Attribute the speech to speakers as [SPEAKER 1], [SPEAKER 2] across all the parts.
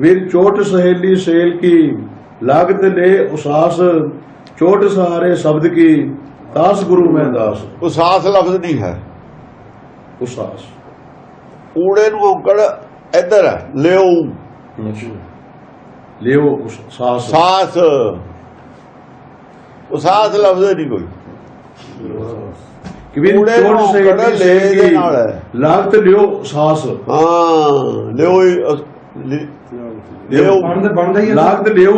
[SPEAKER 1] ਕਬੀਰ ਚੋਟ ਸਹੇਲੀ ਸੇਲ ਕੀ ਲਾਗਤ ਲੈ ਉਸਾਸ ਚੋਟ ਸਹਾਰੇ ਸ਼ਬਦ ਕੀ ਦਾਸ ਗੁਰੂ ਮੈਂ ਦਾਸ।
[SPEAKER 2] ਉਸਾਸ ਲਫ਼ਜ਼ ਨਹੀਂ ਹੈ।
[SPEAKER 1] ਉਸਾਸ।
[SPEAKER 2] ਊੜੇ ਨੂੰ ਔਂਕੜ ਇੱਧਰ ਲਿਓ।
[SPEAKER 1] ਲਿਓ ਉਸਾਸ।
[SPEAKER 2] ਸਾਸ। ਉਸਾਸ ਲਫ਼ਜ਼ ਨਹੀਂ ਕੋਈ। ਊੜੇ ਨੂੰ
[SPEAKER 1] ਚੋਟ ਸਹੇਲੀ
[SPEAKER 2] ਲੈ
[SPEAKER 1] ਸੇਲ
[SPEAKER 2] ਦੇ
[SPEAKER 1] ਕੀ
[SPEAKER 2] ਨਾਲ।
[SPEAKER 1] ਲਾਗਤ ਲਿਓ ਉਸਾਸ।
[SPEAKER 2] ਹਾਂ ਲਿਓ ਲਿਓ।
[SPEAKER 3] ਬਣਦਾ ਬਣਦਾ ਹੀ ਹੈ।
[SPEAKER 1] ਲਾਗਤ ਲਿਓ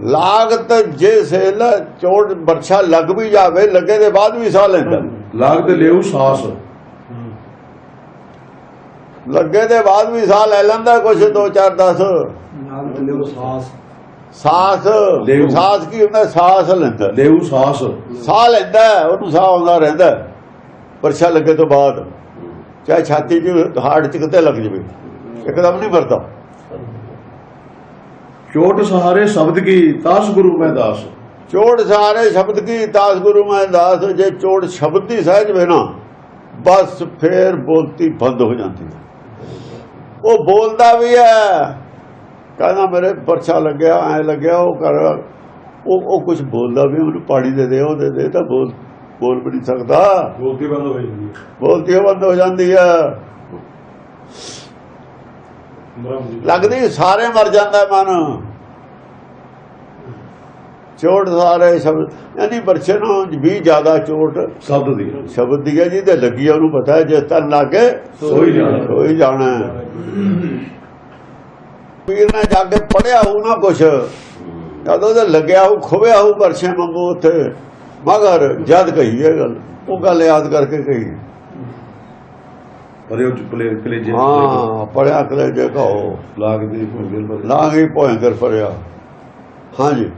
[SPEAKER 2] ਲਾਗਤ ਜੇ ਸੇਲ ਚੋਟ ਵਰਛਾ ਲੱਗ ਵੀ ਜਾਵੇ ਲੱਗੇ ਦੇ ਬਾਅਦ ਵੀ ਸਾਹ ਲੈਂਦਾ।
[SPEAKER 1] ਲਾਗਤ ਲਿਓ ਉਸਾਸ
[SPEAKER 2] ਲੱਗੇ ਦੇ ਬਾਅਦ ਵੀ ਸਾਹ ਲੈ ਲੈਂਦਾ ਕੁਛ 2 4 10
[SPEAKER 3] ਨਾਲ ਤੇ ਲਿਓ ਸਾਸ।
[SPEAKER 2] ਸਾਸ। ਸਾਸ ਕੀ ਹੁੰਦਾ? ਸਾਸ ਲੈਂਦਾ।
[SPEAKER 1] ਲਿਓ ਉਸਾਸ
[SPEAKER 2] ਸਾਹ ਲੈਂਦਾ ਉਹਨੂੰ ਸਾਹ ਆਉਂਦਾ ਰਹਿੰਦਾ। ਹੈ। ਵਰਛਾ ਲੱਗੇ ਤੋਂ ਬਾਅਦ। ਚਾਹੇ ਛਾਤੀ 'ਚ ਹਾਰਟ 'ਚ ਕਿਤੇ ਲੱਗ ਜਵੇ। ਇੱਕਦਮ ਨਹੀਂ ਮਰਦਾ
[SPEAKER 1] ਚੋਟ ਸਹਾਰੇ ਸ਼ਬਦ ਕੀ? ਦਾਸ ਗੁਰੂ ਮੈਂ ਦਾਸ।
[SPEAKER 2] ਚੋੜ ਸਾਰੇ ਸ਼ਬਦ ਕੀ? ਦਾਸ ਗੁਰੂ ਮੈਂ ਦਾਸ। ਜੇ ਚੋੜ ਸ਼ਬਦ ਦੀ ਸਹਿਜ ਵੇ ਨਾ ਬਸ ਫੇਰ ਬੋਲਤੀ ਬੰਦ ਹੋ ਜਾਂਦੀ ਹੈ। ਉਹ ਬੋਲਦਾ ਵੀ ਹੈ। ਕਹਿੰਦਾ ਮੇਰੇ ਪਰਛਾ ਲੱਗਿਆ ਐ ਲੱਗਿਆ ਉਹ ਕਰ। ਉਹ ਉਹ ਕੁਝ ਬੋਲਦਾ ਵੀ ਉਹਨੂੰ ਪਾਣੀ ਦੇ ਦੇ ਉਹ ਦੇ ਦੇ ਤਾਂ ਬੋਲ ਬੋਲ ਵੀ ਨਹੀਂ ਸਕਦਾ।
[SPEAKER 3] ਬੋਲਤੀ ਬੰਦ ਹੋ ਜਾਂਦੀ ਹੈ।
[SPEAKER 2] ਬੋਲਤੀ ਬੰਦ ਹੋ ਜਾਂਦੀ ਹੈ। ਲੱਗਦੀ ਸਾਰੇ ਮਰ ਜਾਂਦਾ ਮਨ। ਚੋਟ ਸਾਰੇ ਸ਼ਬਦ ਯਾਨੀ ਵਰਛੇ ਨੂੰ ਵੀ ਜ਼ਿਆਦਾ ਚੋਟ
[SPEAKER 1] ਸ਼ਬਦ ਦੀ
[SPEAKER 2] ਸ਼ਬਦ ਦੀ ਹੈ ਜਿਹਦੇ ਲੱਗੀ ਉਹਨੂੰ ਪਤਾ ਹੈ ਜੇ ਤਨ ਲੱਗੇ
[SPEAKER 1] ਸੋਈ ਜਾਣਾ।
[SPEAKER 2] ਸੋਈ ਜਾਣਾ ਪੀਰ ਨੇ ਜਾ ਕੇ ਪੜਿਆ ਹੋਊ ਨਾ ਕੁਛ। ਜਦੋਂ ਤੇ ਲੱਗਿਆ ਹੋਊ ਖੁਬਿਆ ਹੋਊ ਵਰਛੇ ਮੰਗੂ ਉੱਥੇ। ਮਗਰ ਜਦ ਕਹੀ ਇਹ ਗੱਲ ਉਹ ਗੱਲ ਯਾਦ ਕਰਕੇ ਕਹੀ।
[SPEAKER 1] ਪਰ ਉਹ ਪਲੇ ਕਲੇਜੇ
[SPEAKER 2] ਹਾਂ ਪੜਿਆ ਕਲੇ ਜੇ ਕਹੋ
[SPEAKER 1] ਲਾਗ ਦੀ ਪਰ
[SPEAKER 2] ਲਾਂਗੀ ਭੋਇੰਕਰ ਫਰਿਆ ਹਾਂਜੀ।